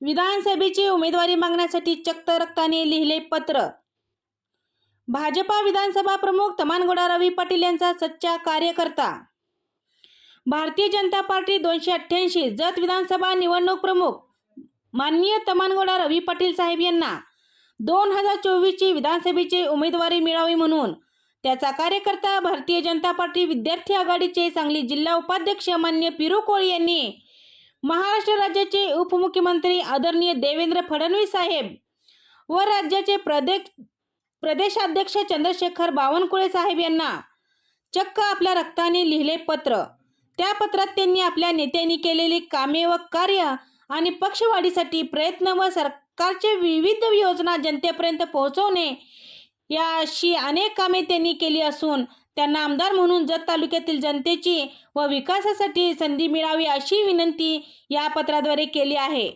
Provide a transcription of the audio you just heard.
विधानसभेची उमेदवारी मागण्यासाठी चक्त रक्ताने लिहिले पत्र. भाजपा विधानसभा प्रमुख तमानगोडा रवी पाटील यांचा सच्चा कार्यकर्ता. भारतीय जनता पार्टी दोनशे अठ्ठ्याऐंशी जत विधानसभा निवडणूक प्रमुख माननीय तमानगोडा रवी पाटील साहेब यांना दोन हजार चोवीसची विधानसभेची उमेदवारी मिळावी म्हणून त्याचा कार्यकर्ता भारतीय जनता पार्टी विद्यार्थी आघाडीचे सांगली जिल्हा उपाध्यक्ष मान्य पिरू कोळी यांनी महाराष्ट्र राज्याचे उपमुख्यमंत्री आदरणीय देवेंद्र फडणवीस साहेब व राज्याचे प्रदेश प्रदेशाध्यक्ष चंद्रशेखर बावनकुळे साहेब यांना चक्क आपल्या रक्ताने लिहिले पत्र. त्या पत्रात त्यांनी आपल्या नेत्यांनी केलेली कामे व कार्य आणि पक्षवाढीसाठी प्रयत्न व सरकारचे विविध योजना जनतेपर्यंत पोहोचवणे या अशी अनेक कामे त्यांनी केली असून त्यांना आमदार म्हणून जत तालुक्यातील जनतेची व विकासासाठी संधी मिळावी अशी विनंती या पत्राद्वारे केली आहे.